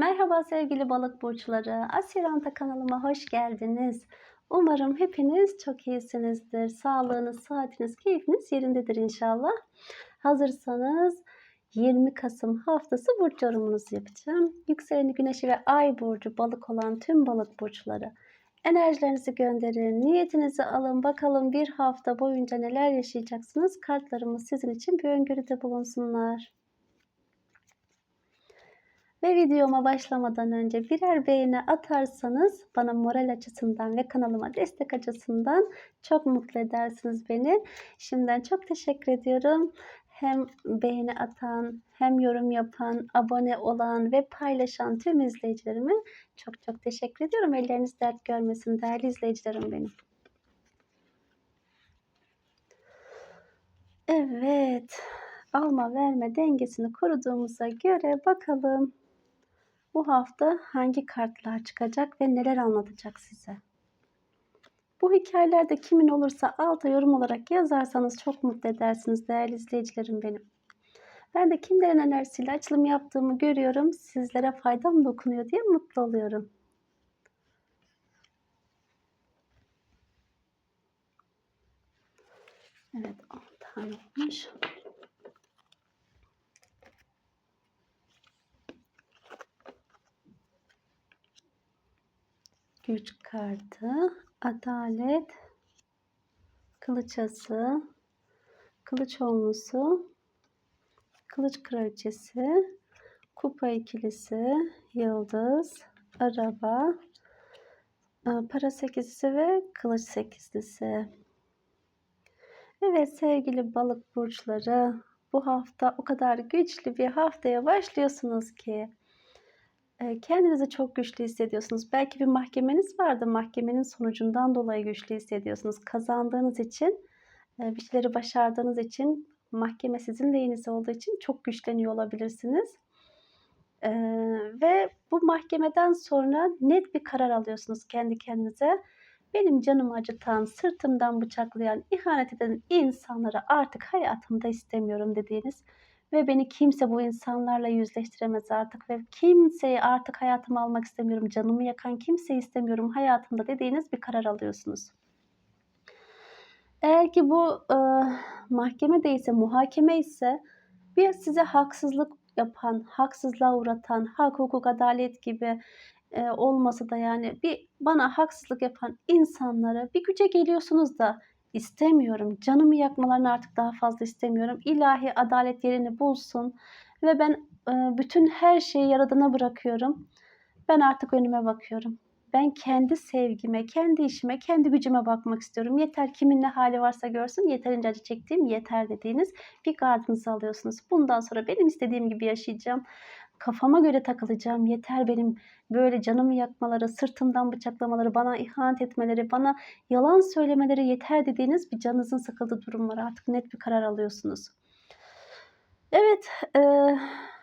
Merhaba sevgili balık burçları. Asiranta kanalıma hoş geldiniz. Umarım hepiniz çok iyisinizdir. Sağlığınız, saatiniz, keyfiniz yerindedir inşallah. Hazırsanız 20 Kasım haftası burç yorumunuzu yapacağım. Yükseleni güneşi ve ay burcu balık olan tüm balık burçları. Enerjilerinizi gönderin, niyetinizi alın. Bakalım bir hafta boyunca neler yaşayacaksınız. Kartlarımız sizin için bir öngörüde bulunsunlar. Ve videoma başlamadan önce birer beğeni atarsanız bana moral açısından ve kanalıma destek açısından çok mutlu edersiniz beni. Şimdiden çok teşekkür ediyorum. Hem beğeni atan, hem yorum yapan, abone olan ve paylaşan tüm izleyicilerime çok çok teşekkür ediyorum. Elleriniz dert görmesin değerli izleyicilerim benim. Evet, alma verme dengesini koruduğumuza göre bakalım bu hafta hangi kartlar çıkacak ve neler anlatacak size? Bu hikayelerde kimin olursa alta yorum olarak yazarsanız çok mutlu edersiniz değerli izleyicilerim benim. Ben de kimlerin enerjisiyle açılım yaptığımı görüyorum. Sizlere faydam dokunuyor diye mutlu oluyorum. Evet 10 tane olmuş. Güç kartı, adalet, kılıç ası, kılıç olmusu, kılıç kraliçesi, kupa ikilisi, yıldız, araba, e, para sekizlisi ve kılıç sekizlisi. Evet sevgili balık burçları bu hafta o kadar güçlü bir haftaya başlıyorsunuz ki kendinizi çok güçlü hissediyorsunuz. Belki bir mahkemeniz vardı. Mahkemenin sonucundan dolayı güçlü hissediyorsunuz. Kazandığınız için, bir şeyleri başardığınız için, mahkeme sizin lehinize olduğu için çok güçleniyor olabilirsiniz. Ve bu mahkemeden sonra net bir karar alıyorsunuz kendi kendinize. Benim canımı acıtan, sırtımdan bıçaklayan, ihanet eden insanları artık hayatımda istemiyorum dediğiniz ve beni kimse bu insanlarla yüzleştiremez artık ve kimseyi artık hayatıma almak istemiyorum. Canımı yakan kimseyi istemiyorum hayatımda dediğiniz bir karar alıyorsunuz. Eğer ki bu e, mahkeme değilse, muhakeme ise bir size haksızlık yapan, haksızlığa uğratan, hak, hukuk, adalet gibi e, olmasa da yani bir bana haksızlık yapan insanlara bir güce geliyorsunuz da istemiyorum. Canımı yakmalarını artık daha fazla istemiyorum. İlahi adalet yerini bulsun ve ben e, bütün her şeyi yaradana bırakıyorum. Ben artık önüme bakıyorum. Ben kendi sevgime, kendi işime, kendi gücüme bakmak istiyorum. Yeter kimin ne hali varsa görsün. Yeterince acı çektiğim yeter dediğiniz bir gardınızı alıyorsunuz. Bundan sonra benim istediğim gibi yaşayacağım kafama göre takılacağım. Yeter benim böyle canımı yakmaları, sırtımdan bıçaklamaları, bana ihanet etmeleri, bana yalan söylemeleri yeter dediğiniz bir canınızın sıkıldığı durum var. Artık net bir karar alıyorsunuz. Evet, e,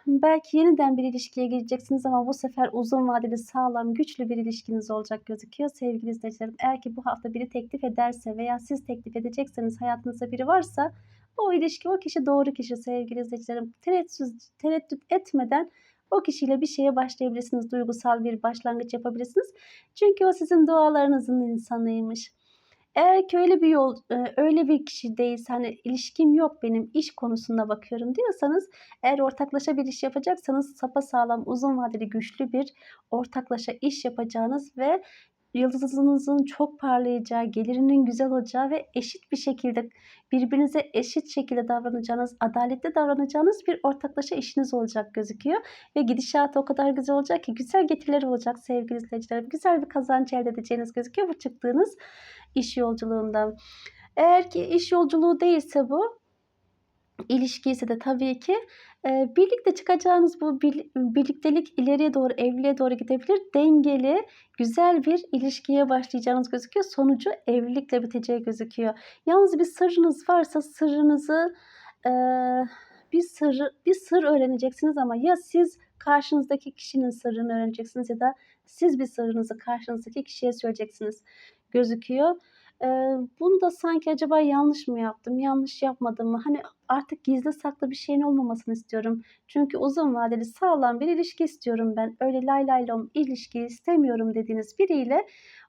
belki yeniden bir ilişkiye gireceksiniz ama bu sefer uzun vadeli sağlam, güçlü bir ilişkiniz olacak gözüküyor sevgili izleyicilerim. Eğer ki bu hafta biri teklif ederse veya siz teklif edecekseniz hayatınızda biri varsa o ilişki, o kişi doğru kişi sevgili izleyicilerim. Tereddüt, tereddüt etmeden o kişiyle bir şeye başlayabilirsiniz. Duygusal bir başlangıç yapabilirsiniz. Çünkü o sizin dualarınızın insanıymış. Eğer ki öyle bir yol, e, öyle bir kişi değilse hani ilişkim yok benim iş konusunda bakıyorum diyorsanız eğer ortaklaşa bir iş yapacaksanız sapa sağlam uzun vadeli güçlü bir ortaklaşa iş yapacağınız ve yıldızınızın çok parlayacağı, gelirinin güzel olacağı ve eşit bir şekilde birbirinize eşit şekilde davranacağınız, adaletli davranacağınız bir ortaklaşa işiniz olacak gözüküyor. Ve gidişat o kadar güzel olacak ki güzel getirileri olacak sevgili izleyicilerim. Güzel bir kazanç elde edeceğiniz gözüküyor bu çıktığınız iş yolculuğundan. Eğer ki iş yolculuğu değilse bu ilişki ise de tabii ki e, birlikte çıkacağınız bu birliktelik ileriye doğru evliliğe doğru gidebilir. Dengeli, güzel bir ilişkiye başlayacağınız gözüküyor. Sonucu evlilikle biteceği gözüküyor. Yalnız bir sırrınız varsa sırrınızı e, bir sır bir sır öğreneceksiniz ama ya siz karşınızdaki kişinin sırrını öğreneceksiniz ya da siz bir sırrınızı karşınızdaki kişiye söyleyeceksiniz gözüküyor. Eee, bunu da sanki acaba yanlış mı yaptım, yanlış yapmadım mı? Hani, artık gizli saklı bir şeyin olmamasını istiyorum. Çünkü uzun vadeli sağlam bir ilişki istiyorum ben. Öyle lay lay lom ilişki istemiyorum dediğiniz biriyle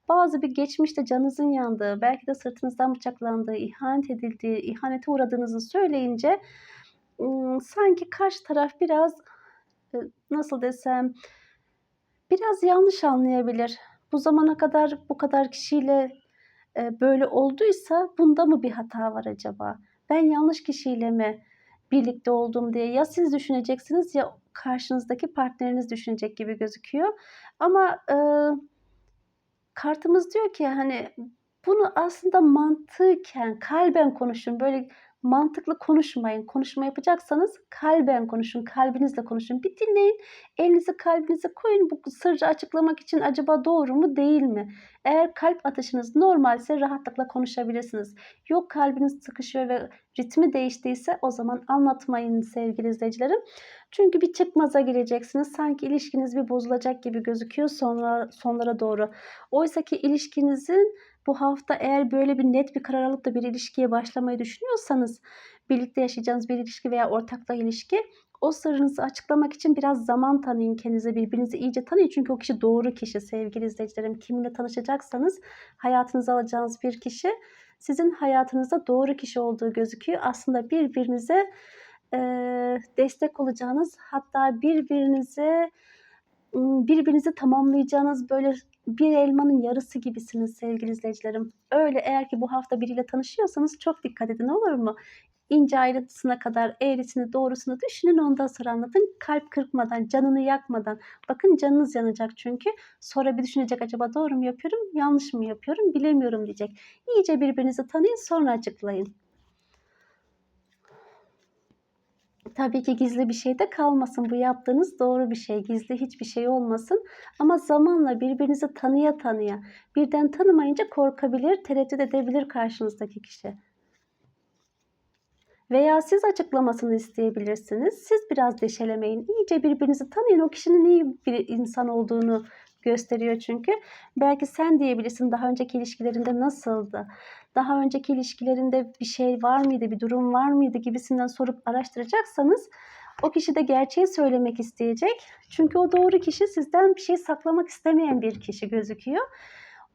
bazı bir geçmişte canınızın yandığı, belki de sırtınızdan bıçaklandığı, ihanet edildiği, ihanete uğradığınızı söyleyince, sanki karşı taraf biraz, ııı, nasıl desem, biraz yanlış anlayabilir. Bu zamana kadar bu kadar kişiyle, böyle olduysa bunda mı bir hata var acaba? Ben yanlış kişiyle mi birlikte oldum diye ya siz düşüneceksiniz ya karşınızdaki partneriniz düşünecek gibi gözüküyor. Ama, ııı, kartımız diyor ki, hani, bunu aslında mantıken, kalben konuşun. Böyle mantıklı konuşmayın. Konuşma yapacaksanız kalben konuşun, kalbinizle konuşun. Bir dinleyin, elinizi kalbinize koyun. Bu sırrı açıklamak için acaba doğru mu, değil mi? Eğer kalp atışınız normalse rahatlıkla konuşabilirsiniz. Yok kalbiniz sıkışıyor ve ritmi değiştiyse o zaman anlatmayın sevgili izleyicilerim. Çünkü bir çıkmaza gireceksiniz. Sanki ilişkiniz bir bozulacak gibi gözüküyor sonra sonlara doğru. Oysaki ilişkinizin bu hafta eğer böyle bir net bir karar alıp da bir ilişkiye başlamayı düşünüyorsanız, birlikte yaşayacağınız bir ilişki veya ortakla ilişki, o sırrınızı açıklamak için biraz zaman tanıyın kendinize, birbirinizi iyice tanıyın. Çünkü o kişi doğru kişi sevgili izleyicilerim. Kiminle tanışacaksanız hayatınıza alacağınız bir kişi sizin hayatınızda doğru kişi olduğu gözüküyor. Aslında birbirinize, eee, destek olacağınız hatta birbirinize, birbirinizi tamamlayacağınız böyle bir elmanın yarısı gibisiniz sevgili izleyicilerim. Öyle eğer ki bu hafta biriyle tanışıyorsanız çok dikkat edin olur mu? İnce ayrıntısına kadar eğrisini doğrusunu düşünün ondan sonra anlatın. Kalp kırpmadan, canını yakmadan. Bakın canınız yanacak çünkü. Sonra bir düşünecek acaba doğru mu yapıyorum, yanlış mı yapıyorum bilemiyorum diyecek. İyice birbirinizi tanıyın sonra açıklayın. Tabii ki gizli bir şey de kalmasın. Bu yaptığınız doğru bir şey. Gizli hiçbir şey olmasın. Ama zamanla birbirinizi tanıya tanıya, birden tanımayınca korkabilir, tereddüt edebilir karşınızdaki kişi. Veya siz açıklamasını isteyebilirsiniz. Siz biraz deşelemeyin. İyice birbirinizi tanıyın. O kişinin iyi bir insan olduğunu gösteriyor çünkü. Belki sen diyebilirsin daha önceki ilişkilerinde nasıldı? Daha önceki ilişkilerinde bir şey var mıydı, bir durum var mıydı gibisinden sorup araştıracaksanız o kişi de gerçeği söylemek isteyecek. Çünkü o doğru kişi sizden bir şey saklamak istemeyen bir kişi gözüküyor.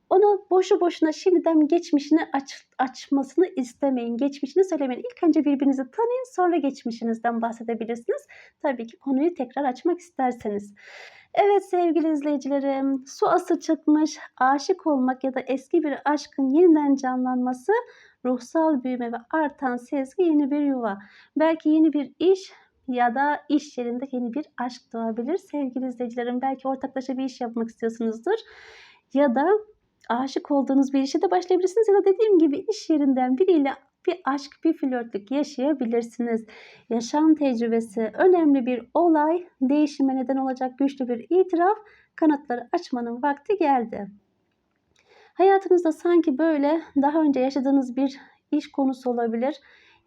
Onu boşu boşuna şimdiden geçmişini aç, açmasını istemeyin. Geçmişini söylemeyin. İlk önce birbirinizi tanıyın sonra geçmişinizden bahsedebilirsiniz. Tabii ki konuyu tekrar açmak isterseniz. Evet sevgili izleyicilerim, su ası çıkmış, aşık olmak ya da eski bir aşkın yeniden canlanması, ruhsal büyüme ve artan sezgi yeni bir yuva. Belki yeni bir iş ya da iş yerinde yeni bir aşk doğabilir. Sevgili izleyicilerim belki ortaklaşa bir iş yapmak istiyorsunuzdur. Ya da aşık olduğunuz bir işe de başlayabilirsiniz ya da dediğim gibi iş yerinden biriyle bir aşk, bir flörtlük yaşayabilirsiniz. Yaşam tecrübesi, önemli bir olay, değişime neden olacak güçlü bir itiraf, kanatları açmanın vakti geldi. Hayatınızda sanki böyle daha önce yaşadığınız bir iş konusu olabilir.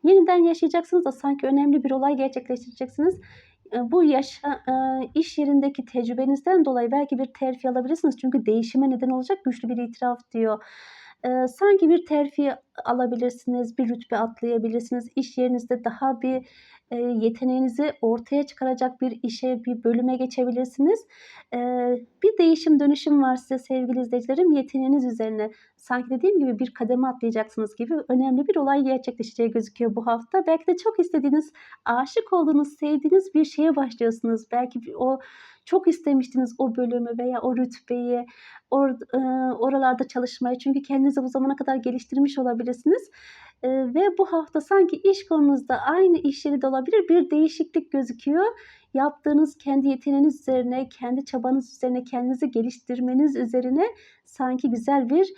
Yeniden yaşayacaksınız da sanki önemli bir olay gerçekleştireceksiniz. Bu yaşa, iş yerindeki tecrübenizden dolayı belki bir terfi alabilirsiniz. Çünkü değişime neden olacak güçlü bir itiraf diyor. Sanki bir terfi alabilirsiniz, bir rütbe atlayabilirsiniz. İş yerinizde daha bir yeteneğinizi ortaya çıkaracak bir işe, bir bölüme geçebilirsiniz. Bir değişim dönüşüm var size sevgili izleyicilerim yeteneğiniz üzerine. Sanki dediğim gibi bir kademe atlayacaksınız gibi önemli bir olay gerçekleşeceği gözüküyor bu hafta. Belki de çok istediğiniz, aşık olduğunuz, sevdiğiniz bir şeye başlıyorsunuz. Belki o çok istemiştiniz o bölümü veya o rütbeyi, or, oralarda çalışmayı. Çünkü kendinizi bu zamana kadar geliştirmiş olabilirsiniz. Ve bu hafta sanki iş konunuzda aynı iş yeri de olabilir bir değişiklik gözüküyor. Yaptığınız kendi yeteneğiniz üzerine, kendi çabanız üzerine, kendinizi geliştirmeniz üzerine sanki güzel bir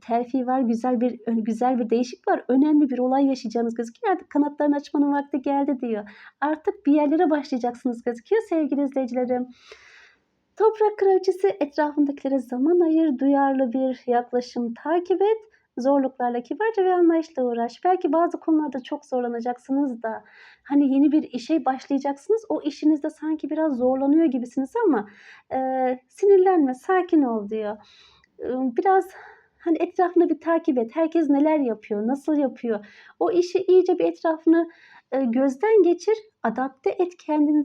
terfi var, güzel bir güzel bir değişik var. Önemli bir olay yaşayacağınız gözüküyor. Artık kanatlarını açmanın vakti geldi diyor. Artık bir yerlere başlayacaksınız gözüküyor sevgili izleyicilerim. Toprak kraliçesi etrafındakilere zaman ayır, duyarlı bir yaklaşım takip et. Zorluklarla kibarca ve anlayışla uğraş. Belki bazı konularda çok zorlanacaksınız da hani yeni bir işe başlayacaksınız. O işinizde sanki biraz zorlanıyor gibisiniz ama e, sinirlenme, sakin ol diyor. Biraz Hani etrafını bir takip et. Herkes neler yapıyor, nasıl yapıyor? O işi iyice bir etrafını, gözden geçir, adapte et kendini.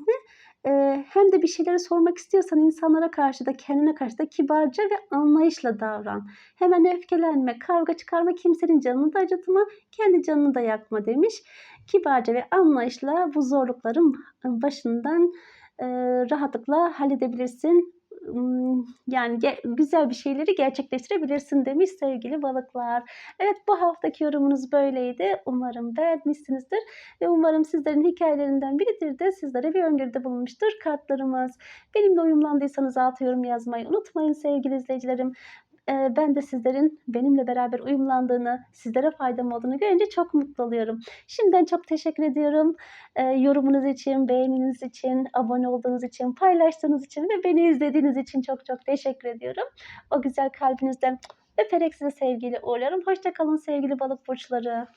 Hem de bir şeyleri sormak istiyorsan insanlara karşı da kendine karşı da kibarca ve anlayışla davran. Hemen öfkelenme, kavga çıkarma, kimsenin canını da acıtma, kendi canını da yakma demiş. Kibarca ve anlayışla bu zorlukların başından, rahatlıkla halledebilirsin. Yani güzel bir şeyleri gerçekleştirebilirsin demiş sevgili balıklar. Evet, bu haftaki yorumunuz böyleydi. Umarım beğenmişsinizdir ve umarım sizlerin hikâyelerinden biridir de sizlere bir öngörüde bulunmuştur kartlarımız. Benimle uyumlandıysanız alta yorum yazmayı unutmayın sevgili izleyicilerim. Ben de sizlerin benimle beraber uyumlandığını, sizlere faydam olduğunu görünce çok mutlu oluyorum. Şimdiden çok teşekkür ediyorum. Yorumunuz için, beğeniniz için, abone olduğunuz için, paylaştığınız için ve beni izlediğiniz için çok çok teşekkür ediyorum. O güzel kalbinizden öperek sizi sevgiyle uğurluyorum. Hoşça kalın sevgili balık burçları.